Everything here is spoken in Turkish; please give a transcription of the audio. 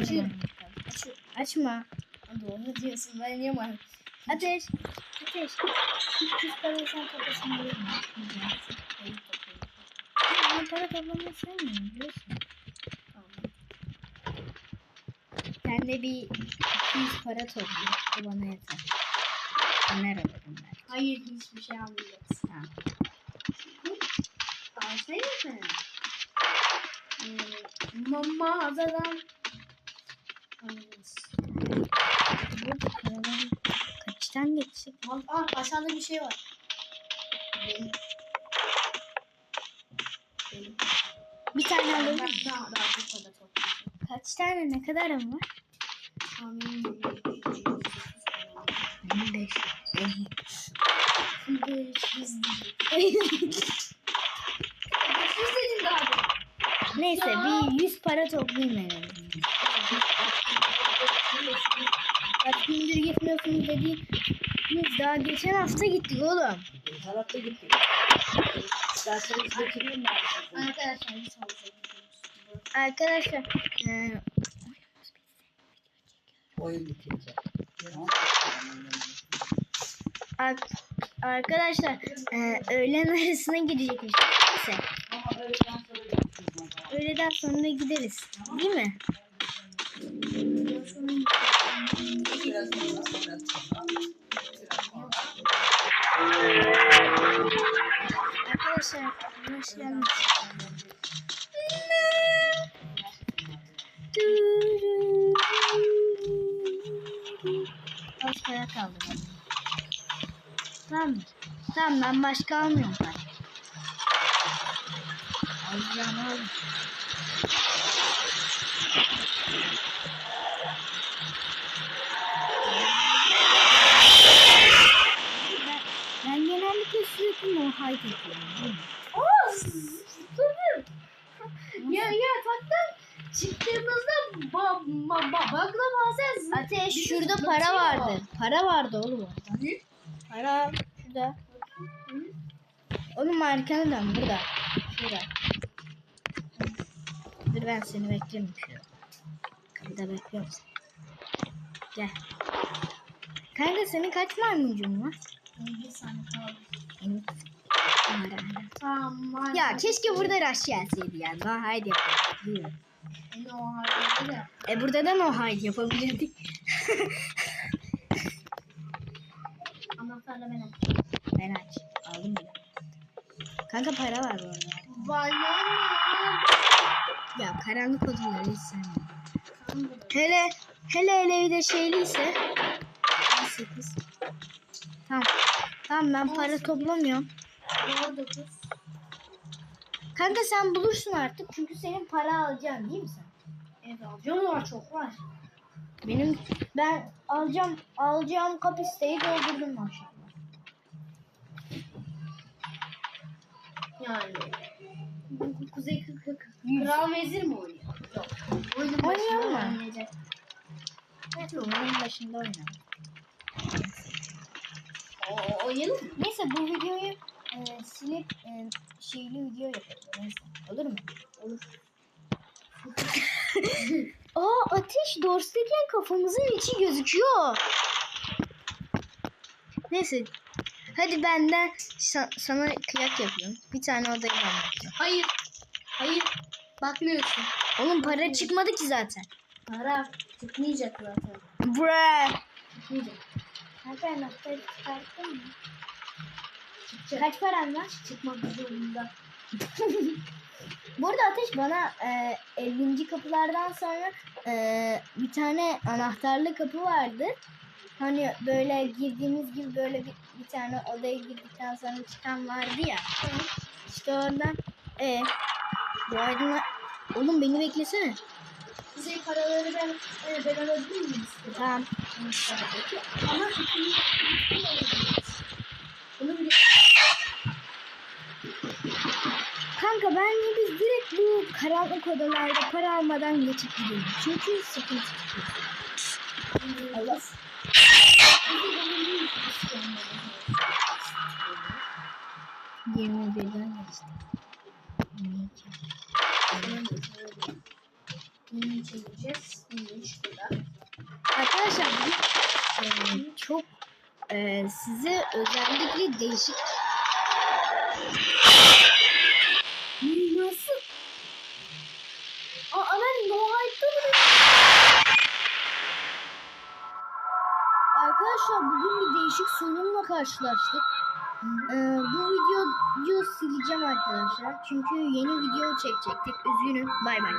Açıyorum. Açma. Doğru diyorsun ben yemem. Ateş. Ateş. Kız parayı sen kafasına vurma. Ben para toplamayı sevmiyorum biliyorsun. Sen de bir 200 para topla. O bana yeter. Fener alırım ben. Hayır hiçbir şey almayacağız. Tamam. Alsaydı mı? Ee, mağazadan alırız. Burada paraları kaçtan geçecek? Al, aşağıda bir şey var. Benim. Benim. Bir tane alalım. daha, daha çok para toplayacağım. Kaç tane ne kadarım var? Tahminim 15. 500 değil. 500 dedin daha da. Neyse bir 100 para toplayayım en. Kaç gündür gitmiyorsunuz dedi. Biz daha geçen hafta gittik oğlum. Tarafta gittik. İsterseniz getireyim ben size. Arkadaşlar saniye. Arkadaşlar e, Oyun bitince. Ar- arkadaşlar e, öğlen arasına girecekmiş. Neyse öğleden sonra gideriz. Değil mi? Para kaldı. Tamam? Tamam ben başka almıyorum para. Alacağım al. Ben, ben genellikle sürekli no hide yapıyorum. değil mi? Aa, zıpladım. ya ya taktan çıktığımızda ba, ba, ba, bakla Bizi şurada para vardı. Para vardı oğlum orada. Para şurada. Oğlum arkanı dön burada. Şurada. Dur ben seni bekliyorum şurada. Kapıda bekliyorum seni. Gel. Kanka senin kaç maymuncun var? Bir saniye kaldı. Benim var hala. Tamam. Ya keşke burada rush gelseydi yani. No hide yapabilirdik E burada da no hide yapabilirdik. Anahtarla ben açayım. Ben aç. Aldım bile. Kanka para var bu arada. Lan. Ya karanlık odaları hiç sevmiyorum. Hele hele hele bir de şeyliyse. 18. Tamam. Tamam ben para toplamıyorum. Doğru dokuz. Kanka sen bulursun artık çünkü senin para alacaksın değil mi sen? Evet alacağım var çok var. Benim ben alacağım alacağım kapasiteyi doldurdum maşallah. Yani. Bu Kuzey Kı- Kı- Kı- Kral Vezir mi oynuyor? Yok. Oyunun Oynuyor başında mu? oynayacak. Evet oyunun başında oynayalım. O oynayalım mı? Neyse bu videoyu e, silip e, şeyli video yapalım. Neyse. Olur mu? Olur. Aa ateş Dorst'teyken kafamızın içi gözüküyor. Neyse. Hadi benden sa- sana kıyak yapıyorum. Bir tane odayı ben yapacağım. Hayır. Hayır. Bakmıyorsun. Oğlum para çıkmadı ki zaten. Para çıkmayacak zaten. Bre. Çıkmayacak. Kanka anahtarı çıkarttın mı? Çıkacak. Kaç paran var? Çıkmak zorunda. Bu arada Ateş bana e, 50. kapılardan sonra e, bir tane anahtarlı kapı vardı. Hani böyle girdiğimiz gibi böyle bir, bir tane odaya girdikten sonra çıkan vardı ya. İşte oradan e, bu aydınlar... Oğlum beni beklesene. Kuzey paraları ben, e, ben alabilir miyim? Tamam. Ama Kanka bence biz direkt bu karanlık odalarda para almadan geçip gidelim. Çünkü sıkıntı çıkıyor. Allah. Yirmi birden geçti. Arkadaşlar çok e, size özellikle değişik Bugün bir değişik sorunla karşılaştık. Ee, bu videoyu sileceğim arkadaşlar. Çünkü yeni video çekecektik. Üzgünüm. Bay bay.